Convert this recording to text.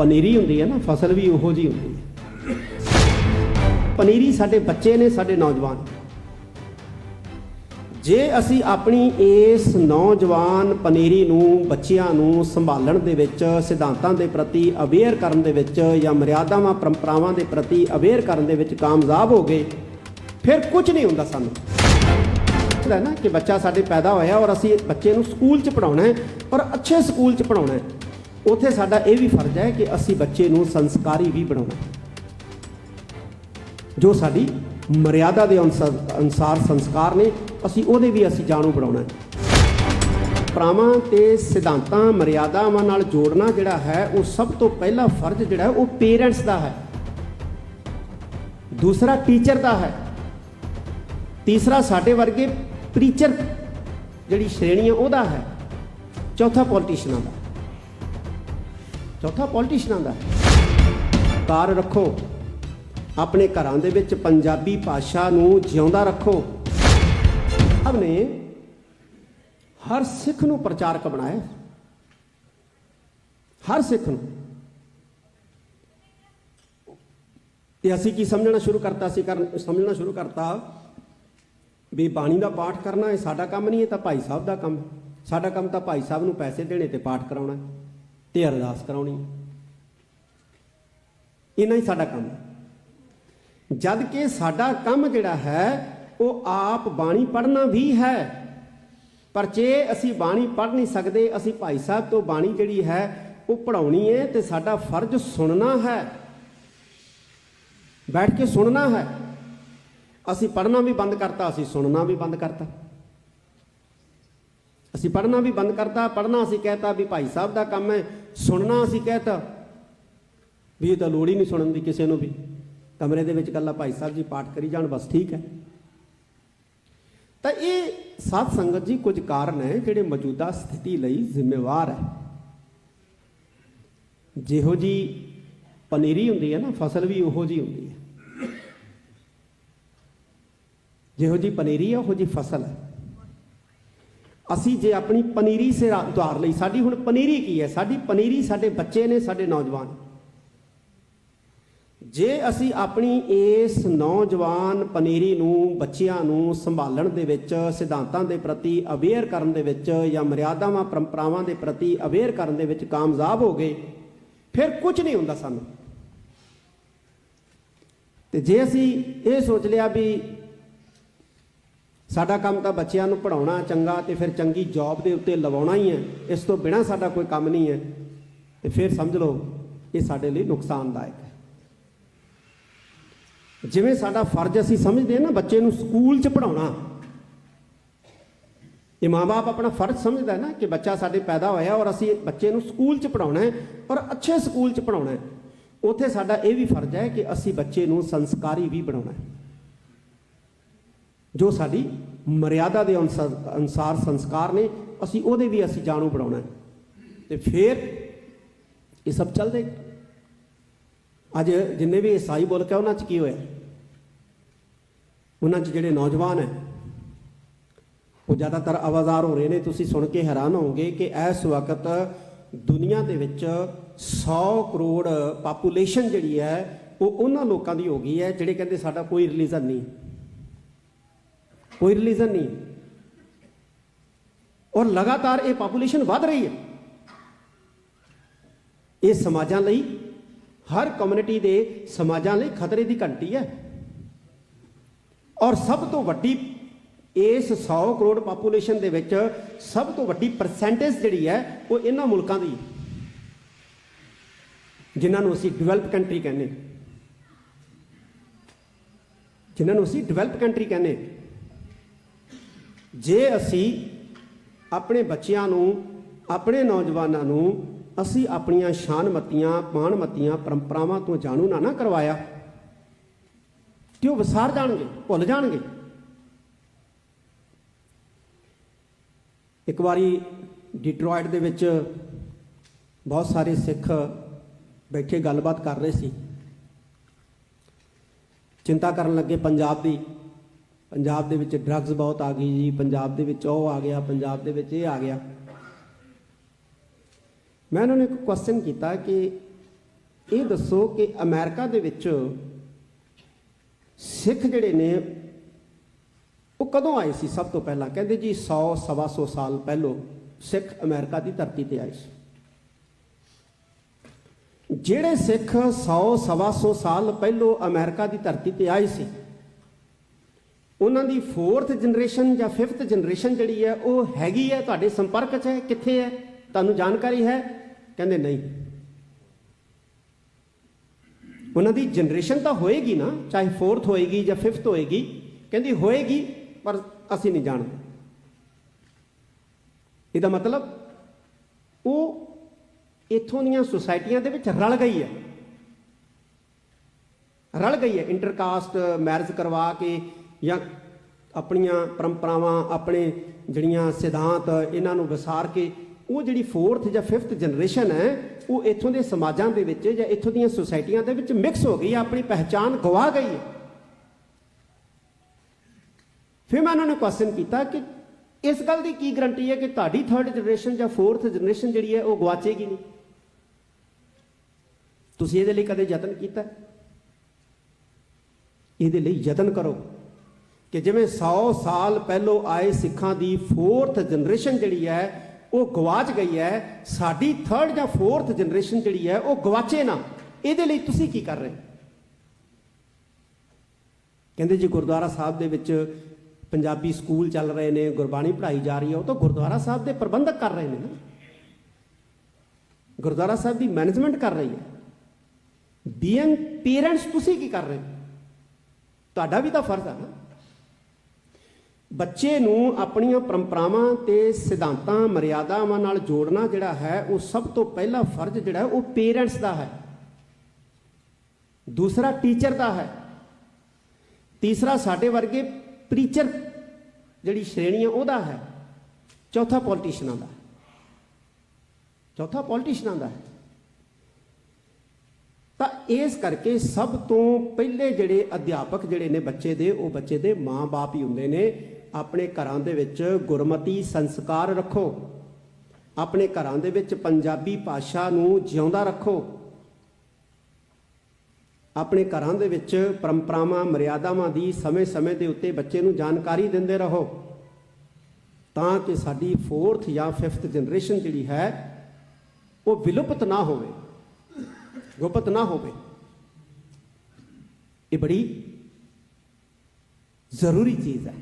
ਪਨੀਰੀ ਹੁੰਦੀ ਹੈ ਨਾ, ਫਸਲ ਵੀ ਉਹੋ ਜੀ ਹੁੰਦੀ ਹੈ। ਪਨੀਰੀ ਸਾਡੇ ਬੱਚੇ ਨੇ, ਸਾਡੇ ਨੌਜਵਾਨ ਜੇ ਅਸੀਂ ਆਪਣੀ ਇਸ ਨੌਜਵਾਨ ਪਨੀਰੀ ਨੂੰ ਬੱਚਿਆਂ ਨੂੰ ਸੰਭਾਲਣ ਦੇ ਵਿੱਚ, ਸਿਧਾਂਤਾਂ ਦੇ ਪ੍ਰਤੀ ਅਵੇਅਰ ਕਰਨ ਦੇ ਵਿੱਚ ਜਾਂ ਮਰਿਆਦਾਵਾਂ ਪਰੰਪਰਾਵਾਂ ਦੇ ਪ੍ਰਤੀ ਅਵੇਅਰ ਕਰਨ ਦੇ ਵਿੱਚ ਕਾਮਯਾਬ ਹੋ ਗਏ, ਫਿਰ ਕੁਝ ਨਹੀਂ ਹੁੰਦਾ ਸਾਨੂੰ। ਹੈ ਨਾ ਕਿ ਬੱਚਾ ਸਾਡੇ ਪੈਦਾ ਹੋਇਆ ਔਰ ਅਸੀਂ ਬੱਚੇ ਨੂੰ ਸਕੂਲ 'ਚ ਪੜਾਉਣਾ ਹੈ ਔਰ ਅੱਛੇ ਸਕੂਲ 'ਚ ਪੜਾਉਣਾ ਹੈ। ਉੱਥੇ ਸਾਡਾ ਇਹ ਵੀ ਫਰਜ਼ ਹੈ ਕਿ ਅਸੀਂ ਬੱਚੇ ਨੂੰ ਸੰਸਕਾਰੀ ਵੀ ਬਣਾਉਣਾ। ਜੋ ਸਾਡੀ ਮਰਿਆਦਾ ਦੇ ਅਨੁਸਾਰ ਅਨੁਸਾਰ ਸੰਸਕਾਰ ਨੇ, ਅਸੀਂ ਉਹਦੇ ਵੀ ਅਸੀਂ ਜਾਣੂ ਬਣਾਉਣਾ ਹੈ। ਪਰਾਵਾਂ ਤੇ ਸਿਧਾਂਤਾਂ, ਮਰਿਆਦਾਵਾਂ ਨਾਲ ਜੋੜਨਾ ਜਿਹੜਾ ਹੈ, ਉਹ ਸਭ ਤੋਂ ਪਹਿਲਾ ਫਰਜ਼ ਜਿਹੜਾ ਉਹ ਪੇਰੈਂਟਸ ਦਾ ਹੈ। ਦੂਸਰਾ ਟੀਚਰ ਦਾ ਹੈ। ਤੀਸਰਾ ਸਾਡੇ ਵਰਗੇ ਪ੍ਰੀਚਰ, ਜਿਹੜੀ ਸ਼੍ਰੇਣੀ ਹੈ, ਉਹਦਾ ਹੈ। ਚੌਥਾ ਪੋਲੀਟੀਸ਼ੀਅਨਾਂ ਦਾ। ਚੌਥਾ ਪੋਲੀਟੀਸ਼ੀਅਨਾਂ ਦਾ। ਹੈ। ਕਾਰ ਰੱਖੋ। ਆਪਣੇ ਘਰਾਂ ਦੇ ਵਿੱਚ ਪੰਜਾਬੀ ਭਾਸ਼ਾ ਨੂੰ ਜਿਉਂਦਾ ਰੱਖੋ। ਸਭ ਨੇ ਹਰ ਸਿੱਖ ਨੂੰ ਪ੍ਰਚਾਰਕ ਬਣਾਇਆ। ਹਰ ਸਿੱਖ ਨੂੰ। ਤੇ ਅਸੀਂ ਕੀ ਸਮਝਣਾ ਸ਼ੁਰੂ ਕਰਤਾ ਸੀ? ਕਰਨ, ਸਮਝਣਾ ਸ਼ੁਰੂ ਕਰਤਾ ਵੀ ਬਾਣੀ ਦਾ ਪਾਠ ਕਰਨਾ ਇਹ ਸਾਡਾ ਕੰਮ ਨਹੀਂ, ਇਹ ਤਾਂ ਭਾਈ ਸਾਹਿਬ ਦਾ ਕੰਮ। ਸਾਡਾ ਕੰਮ ਤਾਂ ਭਾਈ ਸਾਹਿਬ ਨੂੰ ਪੈਸੇ ਦੇਣੇ ਤੇ ਪਾਠ ਕਰਾਉਣਾ। ਹੈ ਤੇ ਅਰਦਾਸ ਕਰਾਉਣੀ ਹੈ। ਇੰਨਾ ਹੀ ਸਾਡਾ ਕੰਮ ਹੈ। ਜਦ ਕਿ ਸਾਡਾ ਕੰਮ ਜਿਹੜਾ ਹੈ, ਉਹ ਆਪ ਬਾਣੀ ਪੜ੍ਹਨਾ ਵੀ ਹੈ। ਪਰ ਜੇ ਅਸੀਂ ਬਾਣੀ ਪੜ੍ਹ ਨਹੀਂ ਸਕਦੇ, ਅਸੀਂ ਭਾਈ ਸਾਹਿਬ ਤੋਂ ਬਾਣੀ ਜਿਹੜੀ ਹੈ, ਉਹ ਪੜਾਉਣੀ ਹੈ ਤੇ ਸਾਡਾ ਫਰਜ਼ ਸੁਣਨਾ ਹੈ। ਬੈਠ ਕੇ ਸੁਣਨਾ ਹੈ। ਅਸੀਂ ਪੜ੍ਹਨਾ ਵੀ ਬੰਦ ਕਰਤਾ, ਅਸੀਂ ਸੁਣਨਾ ਵੀ ਬੰਦ ਕਰਤਾ। ਅਸੀਂ ਪੜ੍ਹਨਾ ਵੀ ਬੰਦ ਕਰਤਾ, ਪੜ੍ਹਨਾ ਅਸੀਂ ਕਹਿਤਾ ਵੀ ਭਾਈ ਸਾਹਿਬ ਦਾ ਕੰਮ ਹੈ ਸੁਣਨਾ ਅਸੀਂ ਕਹਿਤਾ ਵੀ ਇਹ ਤਾਂ ਲੋੜ ਹੀ ਨਹੀਂ ਸੁਣਨ ਦੀ ਕਿਸੇ ਨੂੰ ਵੀ। ਕਮਰੇ ਦੇ ਵਿੱਚ ਇਕੱਲਾ ਭਾਈ ਸਾਹਿਬ ਜੀ ਪਾਠ ਕਰੀ ਜਾਣ, ਬਸ ਠੀਕ ਹੈ। ਤਾਂ ਇਹ ਸਾਧ ਸੰਗਤ ਜੀ ਕੁਝ ਕਾਰਨ ਹੈ ਜਿਹੜੇ ਮੌਜੂਦਾ ਸਥਿਤੀ ਲਈ ਜ਼ਿੰਮੇਵਾਰ ਹੈ। ਜਿਹੋ ਜੀ ਪਨੀਰੀ ਹੁੰਦੀ ਹੈ ਨਾ, ਫਸਲ ਵੀ ਉਹੋ ਜੀ ਹੁੰਦੀ ਹੈ। ਜਿਹੋ ਜੀ ਪਨੀਰੀ ਹੈ ਉਹੋ ਜੀ ਫਸਲ ਹੈ। ਅਸੀਂ ਜੇ ਆਪਣੀ ਪਨੀਰੀ ਸੇ ਉਤਾਰ ਲਈ, ਸਾਡੀ ਹੁਣ ਪਨੀਰੀ ਕੀ ਹੈ? ਸਾਡੀ ਪਨੀਰੀ ਸਾਡੇ ਬੱਚੇ ਨੇ, ਸਾਡੇ ਨੌਜਵਾਨ। ਜੇ ਅਸੀਂ ਆਪਣੀ ਇਸ ਨੌਜਵਾਨ ਪਨੀਰੀ ਨੂੰ ਬੱਚਿਆਂ ਨੂੰ ਸੰਭਾਲਣ ਦੇ ਵਿੱਚ, ਸਿਧਾਂਤਾਂ ਦੇ ਪ੍ਰਤੀ ਅਵੇਅਰ ਕਰਨ ਦੇ ਵਿੱਚ ਜਾਂ ਮਰਿਆਦਾਵਾਂ ਪਰੰਪਰਾਵਾਂ ਦੇ ਪ੍ਰਤੀ ਅਵੇਅਰ ਕਰਨ ਦੇ ਵਿੱਚ ਕਾਮਯਾਬ ਹੋ ਗਏ, ਫਿਰ ਕੁਝ ਨਹੀਂ ਹੁੰਦਾ ਸਾਨੂੰ। ਤੇ ਜੇ ਅਸੀਂ ਇਹ ਸੋਚ ਲਿਆ ਵੀ ਸਾਡਾ ਕੰਮ ਤਾਂ ਬੱਚਿਆਂ ਨੂੰ ਪੜਾਉਣਾ ਚੰਗਾ ਤੇ ਫਿਰ ਚੰਗੀ ਜੌਬ ਦੇ ਉੱਤੇ ਲਵਾਉਣਾ ਹੀ ਹੈ। ਇਸ ਤੋਂ ਬਿਨਾ ਸਾਡਾ ਕੋਈ ਕੰਮ ਨਹੀਂ ਹੈ। ਤੇ ਫਿਰ ਸਮਝ ਲਓ, ਇਹ ਸਾਡੇ ਲਈ ਨੁਕਸਾਨਦਾਇਕ ਹੈ। ਜਿਵੇਂ ਸਾਡਾ ਫਰਜ਼ ਅਸੀਂ ਸਮਝਦੇ ਹਾਂ ਨਾ ਬੱਚੇ ਨੂੰ ਸਕੂਲ 'ਚ ਪੜਾਉਣਾ ਇਹ ਮਾਂ-ਬਾਪ ਆਪਣਾ ਫਰਜ਼ ਸਮਝਦਾ ਹੈ ਨਾ ਕਿ ਬੱਚਾ ਸਾਡੇ ਪੈਦਾ ਹੋਇਆ ਔਰ ਅਸੀਂ ਬੱਚੇ ਨੂੰ ਸਕੂਲ 'ਚ ਪੜਾਉਣਾ ਹੈ ਔਰ ਅੱਛੇ ਸਕੂਲ 'ਚ ਪੜਾਉਣਾ ਹੈ। ਉੱਥੇ ਸਾਡਾ ਇਹ ਵੀ ਫਰਜ਼ ਹੈ ਕਿ ਅਸੀਂ ਬੱਚੇ ਨੂੰ ਸੰਸਕਾਰੀ ਵੀ ਬਣਾਉਣਾ ਹੈ। ਜੋ ਸਾਡੀ ਮਰਿਆਦਾ ਦੇ ਅਨੁਸਾਰ ਅਨੁਸਾਰ ਸੰਸਕਾਰ ਨੇ, ਅਸੀਂ ਉਹਦੇ ਵੀ ਅਸੀਂ ਜਾਣੂ ਬਣਾਉਣਾ ਹੈ। ਤੇ ਫਿਰ ਇਹ ਸਭ ਚੱਲਦੇ। ਅੱਜ ਜਿੰਨੇ ਵੀ ਈਸਾਈ ਮੁਲਕ ਹੈ, ਉਹਨਾਂ 'ਚ ਕੀ ਹੋਇਆ? ਉਹਨਾਂ 'ਚ ਜਿਹੜੇ ਨੌਜਵਾਨ ਹੈ, ਉਹ ਜ਼ਿਆਦਾਤਰ ਆਵਾਜ਼ਾਰ ਹੋ ਰਹੇ ਨੇ। ਤੁਸੀਂ ਸੁਣ ਕੇ ਹੈਰਾਨ ਹੋਵੋਗੇ ਕਿ ਇਸ ਵਕਤ ਦੁਨੀਆ ਦੇ ਵਿੱਚ 100 ਕਰੋੜ ਪਾਪੂਲੇਸ਼ਨ ਜਿਹੜੀ ਹੈ, ਉਹ ਉਹਨਾਂ ਲੋਕਾਂ ਦੀ ਹੋ ਗਈ ਹੈ, ਜਿਹੜੇ ਕਹਿੰਦੇ ਸਾਡਾ ਕੋਈ ਰਿਲੀਜਨ ਨਹੀਂ। ਕੋਈ ਰਿਲੀਜਨ ਨਹੀਂ ਔਰ ਲਗਾਤਾਰ ਇਹ ਪਾਪੂਲੇਸ਼ਨ ਵੱਧ ਰਹੀ ਹੈ ਇਹ ਸਮਾਜਾਂ ਲਈ ਹਰ ਕਮਿਊਨਿਟੀ ਦੇ ਸਮਾਜਾਂ ਲਈ ਖਤਰੇ ਦੀ ਘੰਟੀ ਹੈ ਔਰ ਸਭ ਤੋਂ ਵੱਡੀ ਇਸ 100 ਕਰੋੜ ਪਾਪੂਲੇਸ਼ਨ ਦੇ ਵਿੱਚ ਸਭ ਤੋਂ ਵੱਡੀ ਪਰਸੈਂਟੇਜ ਜਿਹੜੀ ਹੈ ਉਹ ਇਹਨਾਂ ਮੁਲਕਾਂ ਦੀ ਜਿਨ੍ਹਾਂ ਨੂੰ ਅਸੀਂ ਡਿਵੈਲਪ ਕੰਟਰੀ ਕਹਿੰਦੇ ਜਿਨ੍ਹਾਂ ਨੂੰ ਅਸੀਂ ਡਿਵੈਲਪ ਕੰਟਰੀ ਕਹਿੰਦੇ ਜੇ ਅਸੀਂ ਆਪਣੇ ਬੱਚਿਆਂ ਨੂੰ, ਆਪਣੇ ਨੌਜਵਾਨਾਂ ਨੂੰ ਅਸੀਂ ਆਪਣੀਆਂ ਸ਼ਾਨਮਤੀਆਂ, ਮਾਣਮਤੀਆਂ ਪਰੰਪਰਾਵਾਂ ਤੋਂ ਜਾਣੂ ਨਾ ਨਾ ਕਰਵਾਇਆ, ਤੇ ਉਹ ਵਿਸਾਰ ਜਾਣਗੇ, ਭੁੱਲ ਜਾਣਗੇ। ਇੱਕ ਵਾਰੀ ਡਿਟਰੋਇਟ ਦੇ ਵਿੱਚ ਬਹੁਤ ਸਾਰੇ ਸਿੱਖ ਬੈਠੇ ਗੱਲਬਾਤ ਕਰ ਰਹੇ ਸੀ। ਚਿੰਤਾ ਕਰਨ ਲੱਗੇ ਪੰਜਾਬ ਦੀ। ਪੰਜਾਬ ਦੇ ਵਿੱਚ ਡਰੱਗਸ ਬਹੁਤ ਆ ਗਈ ਜੀ, ਪੰਜਾਬ ਦੇ ਵਿੱਚ ਉਹ ਆ ਗਿਆ, ਪੰਜਾਬ ਦੇ ਵਿੱਚ ਇਹ ਆ ਗਿਆ। ਮੈਂ ਉਹਨਾਂ ਨੂੰ ਇੱਕ ਕੁਐਸਚਨ ਕੀਤਾ ਕਿ ਇਹ ਦੱਸੋ ਕਿ ਅਮਰੀਕਾ ਦੇ ਵਿੱਚ ਸਿੱਖ ਜਿਹੜੇ ਨੇ, ਉਹ ਕਦੋਂ ਆਏ ਸੀ ਸਭ ਤੋਂ ਪਹਿਲਾਂ? ਕਹਿੰਦੇ ਜੀ 100 ਸਵਾ ਸੌ ਸਾਲ ਪਹਿਲੋਂ ਸਿੱਖ ਅਮਰੀਕਾ ਦੀ ਧਰਤੀ ਤੇ ਆਏ ਸੀ। ਜਿਹੜੇ ਸਿੱਖ 100 ਸਵਾ ਸੌ ਸਾਲ ਪਹਿਲੋਂ ਅਮਰੀਕਾ ਦੀ ਧਰਤੀ ਤੇ ਆਏ ਸੀ ਉਹਨਾਂ ਦੀ 4th ਜਨਰੇਸ਼ਨ ਜਾਂ 5th ਜਨਰੇਸ਼ਨ ਜਿਹੜੀ ਹੈ, ਉਹ ਹੈਗੀ ਹੈ, ਤੁਹਾਡੇ ਸੰਪਰਕ 'ਚ ਹੈ, ਕਿੱਥੇ ਹੈ? ਤੁਹਾਨੂੰ ਜਾਣਕਾਰੀ ਹੈ? ਕਹਿੰਦੇ ਨਹੀਂ। ਉਹਨਾਂ ਦੀ ਜਨਰੇਸ਼ਨ ਤਾਂ ਹੋਏਗੀ ਨਾ, ਚਾਹੇ 4th ਹੋਏਗੀ ਜਾਂ 5th ਹੋਏਗੀ, ਕਹਿੰਦੀ ਹੋਏਗੀ, ਪਰ ਅਸੀਂ ਨਹੀਂ ਜਾਣਦੇ। ਇਹਦਾ ਮਤਲਬ, ਉਹ ਇਥੋਂ ਦੀਆਂ ਸੁਸਾਇਟੀਆਂ ਦੇ ਵਿੱਚ ਰਲ ਗਈ ਹੈ। ਰਲ ਗਈ ਹੈ ਇੰਟਰਕਾਸਟ ਮੈਰਿਜ ਕਰਵਾ ਕੇ ਜਾਂ ਆਪਣੀਆਂ ਪਰੰਪਰਾਵਾਂ, ਆਪਣੇ ਜਿਹੜੀਆਂ ਸਿਧਾਂਤ ਇਹਨਾਂ ਨੂੰ ਵਿਸਾਰ ਕੇ, ਉਹ ਜਿਹੜੀ 4th ਜਾਂ 5th ਜਨਰੇਸ਼ਨ ਹੈ, ਉਹ ਇੱਥੋਂ ਦੇ ਸਮਾਜਾਂ ਦੇ ਵਿੱਚ ਜਾਂ ਇੱਥੋਂ ਦੀਆਂ ਸੁਸਾਇਟੀਆਂ ਦੇ ਵਿੱਚ ਮਿਕਸ ਹੋ ਗਈ ਆਪਣੀ ਪਹਿਚਾਨ ਗਵਾ ਗਈ ਹੈ। ਫਿਰ ਮੈਂ ਉਹਨਾਂ ਨੂੰ ਕੁਐਸਚਨ ਕੀਤਾ ਕਿ ਇਸ ਗੱਲ ਦੀ ਕੀ ਗਰੰਟੀ ਹੈ ਕਿ ਤੁਹਾਡੀ 3rd ਜਨਰੇਸ਼ਨ ਜਾਂ 4th ਜਨਰੇਸ਼ਨ ਜਿਹੜੀ ਹੈ, ਉਹ ਗਵਾਚੇਗੀ ਨਹੀਂ? ਤੁਸੀਂ ਇਹਦੇ ਲਈ ਕਦੇ ਯਤਨ ਕੀਤਾ? ਇਹਦੇ ਲਈ ਯਤਨ ਕਰੋ। ਕਿ ਜਿਵੇਂ 100 ਸਾਲ ਪਹਿਲੋਂ ਆਏ ਸਿੱਖਾਂ ਦੀ 4th ਜਨਰੇਸ਼ਨ ਜਿਹੜੀ ਹੈ, ਉਹ ਗਵਾਚ ਗਈ ਹੈ। ਸਾਡੀ 3rd ਜਾਂ 4th ਜਨਰੇਸ਼ਨ ਜਿਹੜੀ ਹੈ, ਉਹ ਗਵਾਚੇ ਨਾ। ਇਹਦੇ ਲਈ ਤੁਸੀਂ ਕੀ ਕਰ ਰਹੇ ਕਹਿੰਦੇ ਜੀ, ਗੁਰਦੁਆਰਾ ਸਾਹਿਬ ਦੇ ਵਿੱਚ ਪੰਜਾਬੀ ਸਕੂਲ ਚੱਲ ਰਹੇ ਨੇ, ਗੁਰਬਾਣੀ ਪੜ੍ਹਾਈ ਜਾ ਰਹੀ ਹੈ, ਉਹ ਤਾਂ ਗੁਰਦੁਆਰਾ ਸਾਹਿਬ ਦੇ ਪ੍ਰਬੰਧਕ ਕਰ ਰਹੇ ਨੇ ਨਾ। ਗੁਰਦੁਆਰਾ ਸਾਹਿਬ ਦੀ ਮੈਨੇਜਮੈਂਟ ਕਰ ਰਹੀ ਹੈ। ਬੀਇੰਗ ਪੇਰੈਂਟਸ ਤੁਸੀਂ ਕੀ ਕਰ ਰਹੇ ਹੋ? ਤੁਹਾਡਾ ਵੀ ਤਾਂ ਫਰਜ਼ ਹੈ ਨਾ। ਬੱਚੇ ਨੂੰ ਆਪਣੀਆਂ ਪਰੰਪਰਾਵਾਂ ਤੇ ਸਿਧਾਂਤਾਂ, ਮਰਿਆਦਾਵਾਂ ਨਾਲ ਜੋੜਨਾ ਜਿਹੜਾ ਹੈ, ਉਹ ਸਭ ਤੋਂ ਪਹਿਲਾ ਫਰਜ਼ ਜਿਹੜਾ, ਉਹ ਪੇਰੈਂਟਸ ਦਾ ਹੈ। ਦੂਸਰਾ ਟੀਚਰ ਦਾ ਹੈ। ਤੀਸਰਾ ਸਾਡੇ ਵਰਗੇ ਪ੍ਰੀਚਰ ਜਿਹੜੀ ਸ਼੍ਰੇਣੀ ਹੈ ਉਹਦਾ ਹੈ। ਚੌਥਾ ਪੋਲੀਟੀਸ਼ੀਅਨਾਂ ਦਾ। ਚੌਥਾ ਪੋਲੀਟੀਸ਼ੀਅਨਾਂ ਦਾ ਹੈ। ਤਾਂ ਇਸ ਕਰਕੇ ਸਭ ਤੋਂ ਪਹਿਲੇ ਜਿਹੜੇ ਅਧਿਆਪਕ ਜਿਹੜੇ ਨੇ ਬੱਚੇ ਦੇ, ਉਹ ਬੱਚੇ ਦੇ ਮਾਂ-ਬਾਪ ਹੀ ਹੁੰਦੇ ਨੇ। ਆਪਣੇ ਘਰਾਂ ਦੇ ਵਿੱਚ ਗੁਰਮਤੀ ਸੰਸਕਾਰ ਰੱਖੋ। ਆਪਣੇ ਘਰਾਂ ਦੇ ਵਿੱਚ ਪੰਜਾਬੀ ਭਾਸ਼ਾ ਨੂੰ ਜਿਉਂਦਾ ਰੱਖੋ। ਆਪਣੇ ਘਰਾਂ ਦੇ ਵਿੱਚ ਪਰੰਪਰਾਵਾਂ, ਮਰਿਆਦਾਵਾਂ ਦੀ ਸਮੇਂ-ਸਮੇਂ ਦੇ ਉੱਤੇ ਬੱਚੇ ਨੂੰ ਜਾਣਕਾਰੀ ਦਿੰਦੇ ਰਹੋ। ਤਾਂ ਕਿ ਸਾਡੀ 4th ਜਾਂ 5th ਜਨਰੇਸ਼ਨ ਜਿਹੜੀ ਹੈ, ਉਹ ਵਿਲੁਪਤ ਨਾ ਹੋਵੇ, ਗੁਪਤ ਨਾ ਹੋਵੇ। ਇਹ ਬੜੀ ਜ਼ਰੂਰੀ ਚੀਜ਼ ਹੈ।